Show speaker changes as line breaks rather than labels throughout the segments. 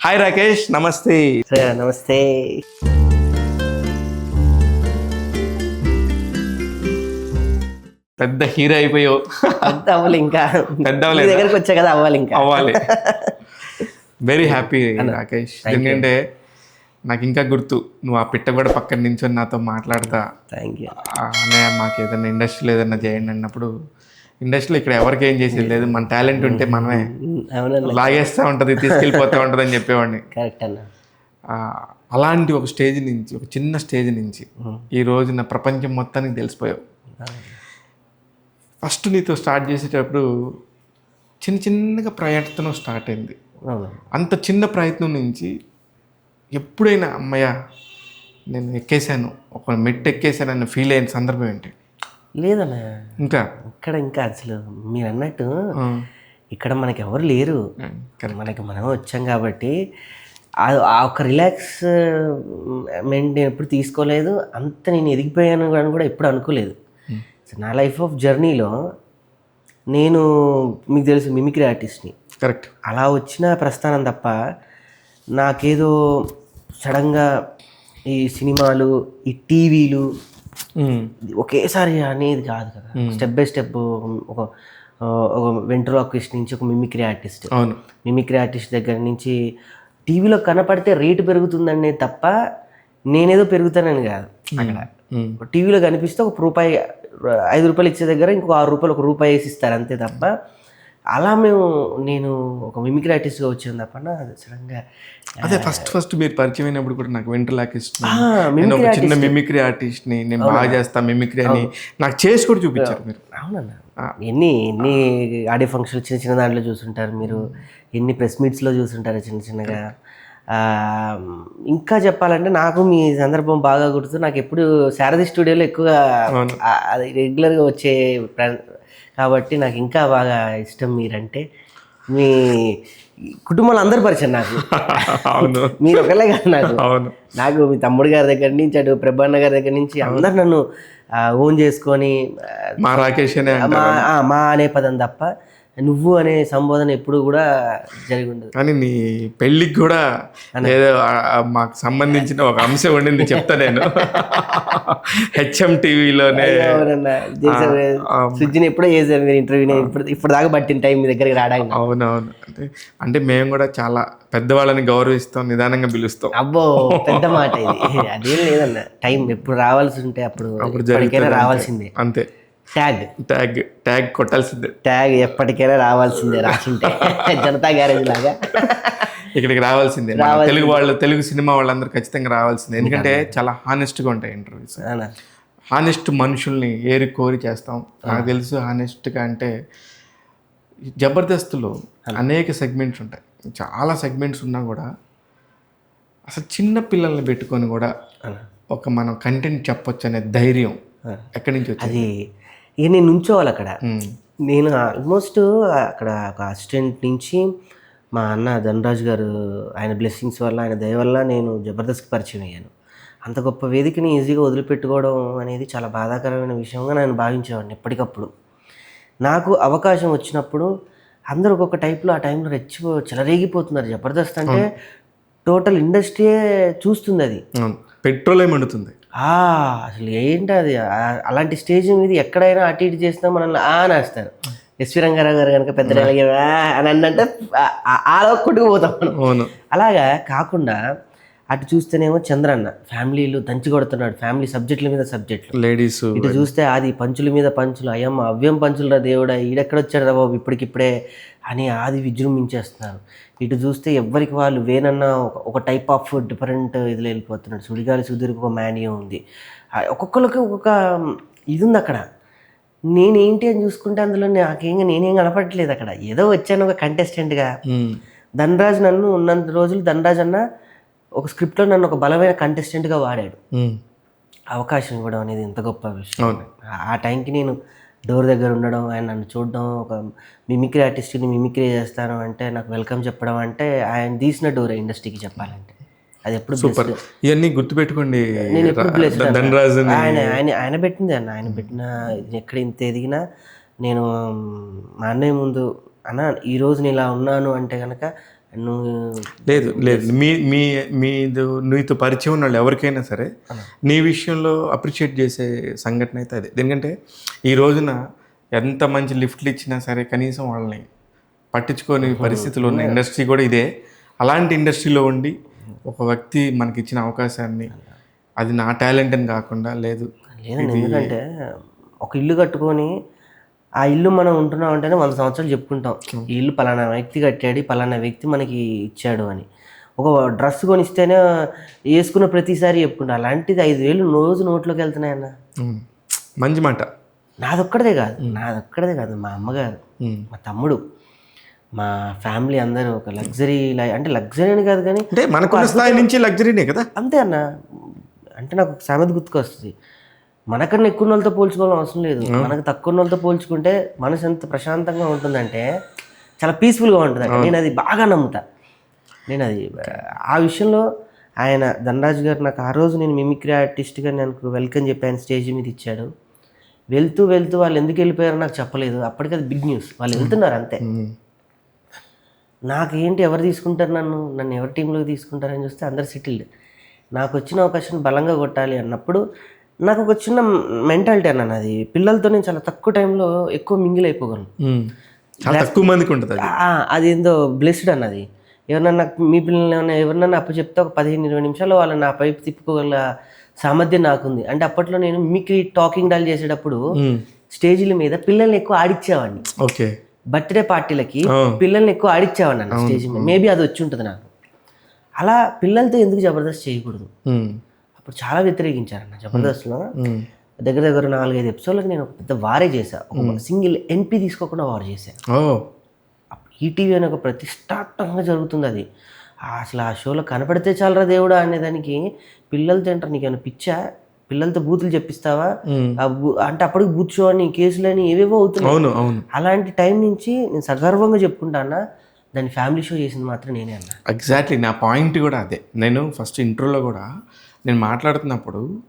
Hi Rakesh నమస్తే
నమస్తే
పెద్ద హీరో అయిపోయావు.
అవ్వాలి ఇంకా
పెద్ద అవ్వలేదా?
దగ్గరికి వచ్చా కదా అవ్వాలి. ఇంకా
అవ్వాలి వెరీ హ్యాపీ రాకేష్ ఎందుకంటే నాకు ఇంకా గుర్తు. నువ్వు ఆ పిట్ట కూడా పక్కన నించొని నాతో మాట్లాడతా.
థ్యాంక్ యూ
"ఆ, అన్నయ్య మాకు ఏదైనా ఇండస్ట్రీలో ఏదైనా చేయండి అన్నప్పుడు ఇండస్ట్రీలో ఇక్కడ ఎవరికి ఏం చేసేది లేదు. మన టాలెంట్ ఉంటే మనమే. లాగేస్తూ ఉంటుంది తీసుకెళ్ళిపోతూ ఉంటుంది అని చెప్పేవాడిని.
కరెక్ట్ అన్న.
అలాంటి ఒక స్టేజ్ నుంచి ఒక చిన్న స్టేజ్ నుంచి ఈ రోజున ప్రపంచం మొత్తానికి తెలిసిపోయావు. ఫస్ట్ నీతో స్టార్ట్ చేసేటప్పుడు చిన్న చిన్నగా ప్రయత్నం స్టార్ట్ అయింది. అంత చిన్న ప్రయత్నం నుంచి ఎప్పుడైనా అమ్మయ్య నేను ఎక్కేసాను ఒక మెట్టు ఎక్కేసాను అని ఫీల్ అయిన సందర్భం ఏంటి?
లేదన్న.
ఇంకా?
ఇక్కడ ఇంకా అసలు మీరు అన్నట్టు ఇక్కడ మనకి ఎవరు లేరు. మనకి మనం వచ్చాం కాబట్టి ఆ- ఒక రిలాక్స్ మెంట్ నేను ఎప్పుడు తీసుకోలేదు. అంత నేను ఎదిగిపోయాను అని కూడా ఎప్పుడు అనుకోలేదు. సో నా లైఫ్ ఆఫ్ జర్నీలో నేను మీకు తెలుసు మిమిక్రీ ఆర్టిస్ట్ని
కరెక్ట్
అలా వచ్చిన ప్రస్థానం తప్ప నాకేదో సడన్గా ఈ సినిమాలు ఈ టీవీలు ఒకేసారి అనేది కాదు కదా. స్టెప్ బై స్టెప్ ఒక ఒక వెంట్రోలాక్విస్ట్ నుంచి ఒక మిమిక్రీ ఆర్టిస్ట్.
అవును.
మిమిక్రీ ఆర్టిస్ట్ దగ్గర నుంచి టీవీలో కనపడితే రేటు పెరుగుతుందనే తప్ప నేనేదో పెరుగుతానని కాదు అక్కడ. టీవీలో కనిపిస్తే ఒక రూపాయి ఐదు రూపాయలు ఇచ్చే దగ్గర ఇంకో ఆరు రూపాయలు ఒక రూపాయి వేసి ఇస్తారు అంతే తప్ప అలా మేము నేను ఒక మిమిక్రీ ఆర్టిస్ట్గా వచ్చాను తప్ప నా సడన్గా
అదే ఫస్ట్ ఫస్ట్ మీరు పరిచయం అయినప్పుడు కూడా నాకు వెంట్రలాకిస్ట్
ఆ,
నేను ఒక చిన్న మిమిక్రీ ఆర్టిస్ట్ని నేను బాగా చేస్తా మిమిక్రీ అని నాకు చేసి కూడా చూపించారు మీరు.
అవునన్న. ఎన్ని ఎన్ని ఆడియో ఫంక్షన్లు చిన్న చిన్న దాంట్లో చూసుంటారు మీరు. ఎన్ని ప్రెస్ మీట్స్లో చూసుంటారు చిన్న చిన్నగా. ఇంకా చెప్పాలంటే నాకు మీ సందర్భం బాగా గుర్తు నాకు ఎప్పుడు శారది స్టూడియోలో ఎక్కువగా రెగ్యులర్గా వచ్చే కాబట్టి నాకు ఇంకా బాగా ఇష్టం మీరంటే మీ కుటుంబాలు అందరు పరిచయం నాకు.
అవును.
మీరు ఒకళ్ళే కాదు నాకు.
అవును.
నాకు మీ తమ్ముడు గారి దగ్గర నుంచి అటు ప్రభాన్న గారి దగ్గర నుంచి అందరు నన్ను ఓన్ చేసుకొని
మా రాకేష్
మా అనే పదం తప్ప నువ్వు అనే సంబోధన ఎప్పుడు కూడా జరిగి ఉండదు
కానీ నీ పెళ్ళికి కూడా ఏదో మాకు సంబంధించిన ఒక అంశం ఉండింది చెప్తా నేను. హెచ్ఎం టీవీలోనే.
సుజ్జిని ఎప్పుడో చేశారు మీరు ఇంటర్వ్యూ ఇప్పుడు ఇప్పుడు దాకా పట్టిన టైం మీ దగ్గరికి రావడానికి.
అవునవును. అంటే అంటే మేము కూడా చాలా పెద్దవాళ్ళని గౌరవిస్తాం నిదానంగా పిలుస్తాం.
అబ్బో పెద్ద మాట ఇది. అదేం లేదన్న. టైం ఎప్పుడు రావాల్సి ఉంటే అప్పుడు ఎప్పటికైనా రావాల్సిందే.
అంతే.
ట్యాగ్
ట్యాగ్ ట్యాగ్ కొట్టాల్సిందే.
ట్యాగ్ ఎప్పటికైనా రావాల్సిందే రాసింటే. జనతా గ్యారేజ్ లాగా.
ఇక్కడికి రావాల్సిందే. తెలుగు వాళ్ళు తెలుగు సినిమా వాళ్ళందరూ ఖచ్చితంగా రావాల్సిందే. ఎందుకంటే చాలా హానెస్ట్గా ఉంటాయి ఇంటర్వ్యూస్? హానెస్ట్ మనుషుల్ని ఏరి కోరి చేస్తాం. నాకు తెలుసు హానెస్ట్గా అంటే జబర్దస్త్లో అనేక సెగ్మెంట్స్ ఉంటాయి. చాలా సెగ్మెంట్స్ ఉన్నా కూడా అసలు చిన్న పిల్లల్ని పెట్టుకొని కూడా? ఒక మనం కంటెంట్ చెప్పొచ్చు అనే ధైర్యం. ఎక్కడి నుంచి వచ్చింది?
ఇక నేను నుంచోవాలి అక్కడ. నేను ఆల్మోస్ట్ అక్కడ ఒక అసిస్టెంట్ నుంచి మా అన్న ధనరాజు గారు ఆయన బ్లెస్సింగ్స్ వల్ల ఆయన దయ వల్ల నేను జబర్దస్త్కి పరిచయం అయ్యాను. అంత గొప్ప వేదికని ఈజీగా వదిలిపెట్టుకోవడం అనేది చాలా బాధాకరమైన విషయంగా నేను భావించేవాడిని ఎప్పటికప్పుడు. నాకు అవకాశం వచ్చినప్పుడు అందరూ ఒక్కొక్క టైప్లో ఆ టైంలో రెచ్చిపో చెలరేగిపోతున్నారు. జబర్దస్త్ అంటే టోటల్ ఇండస్ట్రీయే చూస్తుంది అది.
పెట్రోలే మండుతుంది.
అసలు ఏంటి అది ఆ- అలాంటి స్టేజ్ మీద ఎక్కడైనా అటు ఇటు చేసినా మనల్ని ఆ అనేస్తారు. ఎస్వి రంగారావు గారు కనుక పెద్ద ఆ అని అంటే ఆలో కొట్టుకుపోతాం మనం. అలాగా కాకుండా అటు చూస్తేనేమో చంద్రన్న ఫ్యామిలీలు దంచి కొడుతున్నాడు ఫ్యామిలీ సబ్జెక్టుల మీద సబ్జెక్టులు
లేడీస్
ఇటు చూస్తే ఆది పంచుల మీద పంచులు అయ్యమ్మ అవ్యం పంచులు రా దేవుడా ఈడెక్కడొచ్చాడు రా బాబు ఇప్పటికిప్పుడే అని ఆది విజృంభించేస్తున్నారు. ఇటు చూస్తే ఎవ్వరికి వాళ్ళు వేనన్న ఒక- ఒక టైప్ ఆఫ్ డిఫరెంట్ ఇదిలో వెళ్ళిపోతున్నాడు. సుడిగాలి సుధీర్కి ఒక మాన్యూ ఉంది. ఒక్కొక్కరికి ఒక్కొక్క ఇది ఉంది అక్కడ. నేనేంటి అని చూసుకుంటే అందులో నాకేం నేనేం కనపడట్లేదు అక్కడ. ఏదో వచ్చాను ఒక కంటెస్టెంట్గా ధనరాజ్ నన్ను ఉన్నంత రోజులు ధనరాజ్ అన్న ఒక స్క్రిప్ట్లో నన్ను ఒక బలమైన కంటెస్టెంట్గా వాడాడు. అవకాశం ఇవ్వడం అనేది ఎంత గొప్ప విషయం. ఆ- టైంకి నేను డోర్ దగ్గర ఉండడం ఆయన నన్ను చూడడం ఒక మిమిక్రీ ఆర్టిస్ట్ని మిమిక్రీ చేస్తాను అంటే నాకు వెల్కమ్ చెప్పడం అంటే ఆయన తీసిన డోర్ ఇండస్ట్రీకి చెప్పాలంటే. అది ఎప్పుడు
సూపర్. ఇవన్నీ గుర్తుపెట్టుకోండి.
నేను ఎప్పుడు ఆయన ఆయన ఆయన పెట్టింది అన్న. ఆయన పెట్టిన ఎక్కడ ఇంత ఎదిగినా నేను మా అన్నయ్య ముందు అన్న ఈ రోజు నేను ఇలా ఉన్నాను అంటే కనుక
లేదు లేదు. మీ మీ మీ నీతో పరిచయం ఉన్న వాళ్ళు ఎవరికైనా సరే నీ విషయంలో అప్రిషియేట్ చేసే సంఘటన అయితే అదే. ఎందుకంటే ఈ రోజున ఎంత మంచి లిఫ్ట్లు ఇచ్చినా సరే కనీసం వాళ్ళని పట్టించుకోని పరిస్థితులు ఉన్న ఇండస్ట్రీ కూడా ఇదే. అలాంటి ఇండస్ట్రీలో ఉండి ఒక వ్యక్తి మనకి ఇచ్చిన అవకాశాన్ని అది నా టాలెంట్ అని కాకుండా లేదు.
ఎందుకంటే ఒక ఇల్లు కట్టుకొని ఆ ఇల్లు మనం ఉంటున్నాం అంటేనే వంద సంవత్సరాలు చెప్పుకుంటాం. ఈ ఇల్లు పలానా వ్యక్తి కట్టాడు పలానా వ్యక్తి మనకి ఇచ్చాడు అని. ఒక డ్రెస్ కొనిస్తేనే వేసుకున్న ప్రతిసారి చెప్పుకుంటాం. అలాంటిది ఐదు వేలు రోజు నోట్లోకి వెళ్తున్నాయన్న.
మంచి మాట.
నాదొక్కడదే కాదు. నాదొక్కడదే కాదు. మా అమ్మగారు. మా తమ్ముడు మా ఫ్యామిలీ అందరూ ఒక లగ్జరీ అంటే లగ్జరీ అని కాదు కానీ
అంటే స్థాయి నుంచి లగ్జరీనే కదా?
అంతే అన్న. అంటే నాకు సామెత గుర్తుకొస్తుంది. మనకన్నా ఎక్కువ వాళ్ళతో పోల్చుకోవాలని అవసరం లేదు. మనకు తక్కువ వాళ్ళతో పోల్చుకుంటే మనసు ఎంత ప్రశాంతంగా ఉంటుందంటే చాలా పీస్ఫుల్గా ఉంటుంది నేను అది బాగా నమ్ముతా. నేను అది ఆ విషయంలో ఆయన ధనరాజు గారు నాకు ఆ రోజు నేను మిమిక్రీ ఆర్టిస్ట్గా నాకు వెల్కమ్ చెప్పి ఆయన స్టేజ్ మీద ఇచ్చాడు. వెళ్తూ వెళ్తూ వాళ్ళు ఎందుకు వెళ్ళిపోయారో నాకు చెప్పలేదు. అప్పటికి అది బిగ్ న్యూస్ వాళ్ళు వెళ్తున్నారు అంతే.
ఉమ్.
నాకేంటి ఎవరు తీసుకుంటారు నన్ను? నన్ను ఎవరి టీంలోకి తీసుకుంటారని చూస్తే అందరు సెటిల్డ్ నాకు వచ్చిన అవకాశం బలంగా కొట్టాలి అన్నప్పుడు నాకు ఒక చిన్న మెంటాలిటీ అన్నాను అది పిల్లలతో నేను చాలా తక్కువ టైంలో ఎక్కువ మింగిల్ అయిపోగలను.
తక్కువ మందికి ఉంటుంది అది
ఏందో బ్లెస్డ్ అన్నది. ఎవరన్నా మీ పిల్లల్ని ఏమన్నా ఎవరినన్నా అప్పు చెప్తే ఒక పదిహేను ఇరవై నిమిషాలు వాళ్ళని నా పైపు తిప్పుకోగల సామర్థ్యం నాకుంది. అంటే అప్పట్లో నేను మిమిక్రీ టాకింగ్ డాల్ చేసేటప్పుడు. స్టేజీల మీద పిల్లల్ని ఎక్కువ ఆడిచ్చేవాడిని.
ఓకే.
బర్త్డే పార్టీలకి. పిల్లల్ని ఎక్కువ ఆడిచ్చేవాడిని అన్న స్టేజ్ మీద. మేబీ అది వచ్చి ఉంటుంది నాకు. అలా పిల్లలతో ఎందుకు జబర్దస్త్ చేయకూడదు. అప్పుడు చాలా వ్యతిరేకించారన్న జబర్దస్త్లో. దగ్గర దగ్గర నాలుగైదు ఎపిసోడ్లకు నేను ఒక పెద్ద వారే చేశా. ఒక సింగిల్ ఎన్పి తీసుకోకుండా వారు చేశాను ఈటీవీ అనే ఒక ప్రతిష్టాత్మకంగా జరుగుతుంది అది. అసలు ఆ షోలో కనపడితే చాలరా దేవుడా అనేదానికి పిల్లలతో ఏంటారు నీకు ఏమైనా పిచ్చా? పిల్లలతో బూతులు చెప్పిస్తావా? అంటే అప్పటికి బూత్ షో అని కేసులని ఏవేవో అవుతున్నాయి.
అవును అవును.
అలాంటి టైం నుంచి నేను సగర్వంగా చెప్పుకుంటానా దాన్ని ఫ్యామిలీ షో చేసింది మాత్రం నేనే అన్న.
ఎగ్జాక్ట్లీ నా పాయింట్ కూడా అదే. నేను ఫస్ట్ ఇంట్రోలో కూడా నేను మాట్లాడుతున్నప్పుడు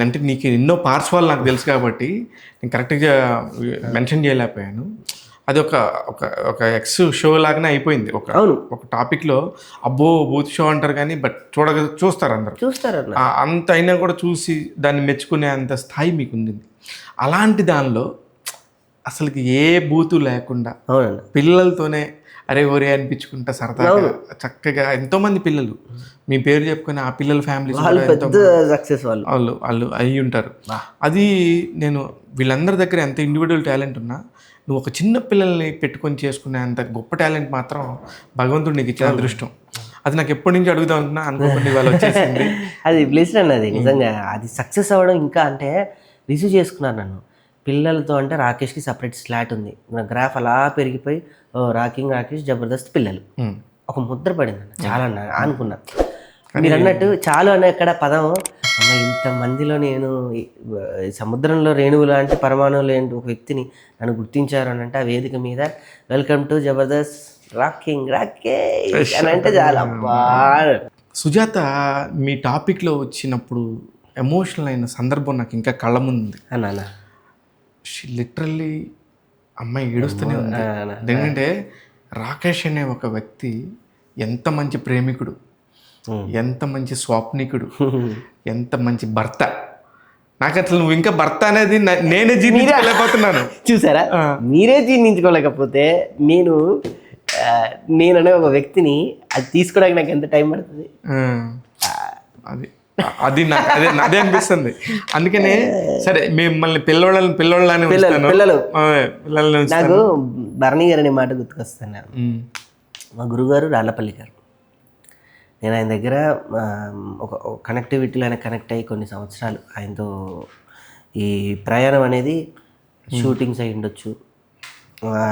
అంటే నీకు ఎన్నో పార్శ్వాలు నాకు తెలుసు కాబట్టి నేను కరెక్ట్గా మెన్షన్ చేయలేకపోయాను. అది ఒక ఒక ఒక ఎక్స్ షో లాగానే అయిపోయింది. ఒక. ఒక టాపిక్లో అబ్బో బూత్ షో అంటారు కానీ బట్ చూడగ చూస్తారు అందరు.
చూస్తారన్న.
ఆ, అంత అయినా కూడా చూసి దాన్ని మెచ్చుకునే అంత స్థాయి మీకు ఉంది అలాంటి దానిలో అసలుకి ఏ బూతు లేకుండా పిల్లలతోనే అరే ఒరే అనిపించుకుంటా సరదాగా. చక్కగా ఎంతో మంది పిల్లలు. మీ పేరు చెప్పుకొని ఆ పిల్లల
పెద్ద సక్సెస్ వాళ్ళు.
వాళ్ళు వాళ్ళు అయి ఉంటారు. అది నేను వీళ్ళందరి దగ్గర ఎంత ఇండివిజువల్ టాలెంట్ ఉన్నా నువ్వు ఒక చిన్న పిల్లల్ని పెట్టుకొని చేసుకునే అంత గొప్ప టాలెంట్ మాత్రం భగవంతుడు నీకు ఇచ్చిన అదృష్టం. అది నాకు ఎప్పటి నుంచి అడుగుతా ఉంటున్నా అనుకోకుండా ఇవాళ వచ్చేసింది.
అది బ్లెస్డ్ అన్నది నిజంగా అది సక్సెస్ అవ్వడం ఇంకా అంటే రిసీవ్ చేసుకున్నాను నన్ను. పిల్లలతో అంటే రాకేష్కి సపరేట్ స్లాట్ ఉంది. నా గ్రాఫ్ అలా పెరిగిపోయి ఓ రాకింగ్ రాకేష్ జబర్దస్త్ పిల్లలు. ఒక ముద్ర పడింది. అన్న చాలా అన్న అనుకున్నా. మీరు అన్నట్టు చాలు అనే ఎక్కడ పదం. అమ్మ ఇంత మందిలో నేను సముద్రంలో రేణువు లాంటి పరమాణువు లేని ఒక వ్యక్తిని నన్ను గుర్తించారు అని అంటే ఆ వేదిక మీద welcome to Jabardasth rocking Rakesh అని అంటే చాలా.
సుజాత మీ టాపిక్లో వచ్చినప్పుడు ఎమోషనల్ అయిన సందర్భం నాకు ఇంకా కళ్ళ ముందు ఉంది.
అన్న
లిటరల్లీ అమ్మాయి ఏడుస్తూనే ఉంది. ఎందుకంటే రాకేష్ అనే ఒక వ్యక్తి ఎంత మంచి ప్రేమికుడు ఎంత మంచి స్వాప్నికుడు ఎంత మంచి భర్త. నాకు అసలు నువ్వు ఇంకా భర్త అనేది నేనే జీర్ణించలేకపోతున్నాను
చూసారా? మీరే జీర్ణించుకోలేకపోతే నేను నేననే ఒక వ్యక్తిని అది తీసుకోవడానికి నాకు ఎంత టైం పడుతుంది?
అది. అది నాకు అదే అదే అనిపిస్తుంది. అందుకనే సరే మిమ్మల్ని పిల్లోళ్ళని పిల్లోళ్ళని ఉంచుతాను.
పిల్లలు.
ఉంచుతాను.
నాకు భరణి గారు అనే మాట గుర్తుకొస్తున్నాను.
ఉమ్,
మా గురుగారు రాళ్ళపల్లి గారు. నేను ఆయన దగ్గర ఒక కనెక్టివిటీలో ఆయన కనెక్ట్ అయ్యి కొన్ని సంవత్సరాలు ఆయనతో ఈ ప్రయాణం అనేది షూటింగ్స్ అయి ఉండొచ్చు.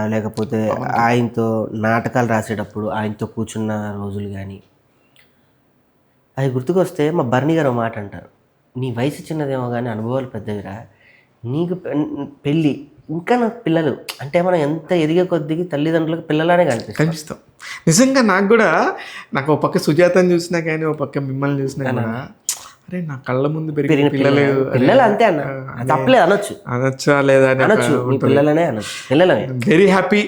లేకపోతే ఆయనతో నాటకాలు రాసేటప్పుడు ఆయనతో కూర్చున్న రోజులు కానీ అది గుర్తుకొస్తే మా భరణి గారు మాట అంటారు. నీ వయసు చిన్నదేమో కానీ అనుభవాలు పెద్దవిరా. నీకు పెళ్ళి ఇంకా నాకు పిల్లలు. అంటే మనం ఎంత ఎదిగే కొద్దికి తల్లిదండ్రులకు పిల్లలానే కనిపిస్తుంది
కనిపిస్తాం. నిజంగా నాకు కూడా నాకు ఒక పక్క సుజాతని చూసినా కానీ ఒక పక్క మిమ్మల్ని చూసినా కూడా అరే నా కళ్ళ ముందు పెరిగిన పిల్లలు
పిల్లలు. అంతే అన్న. తప్పలేదు అనొచ్చు.
అనొచ్చా లేదా
అనొచ్చు. పిల్లలనే అనొచ్చు. పిల్లలనే.
Very happy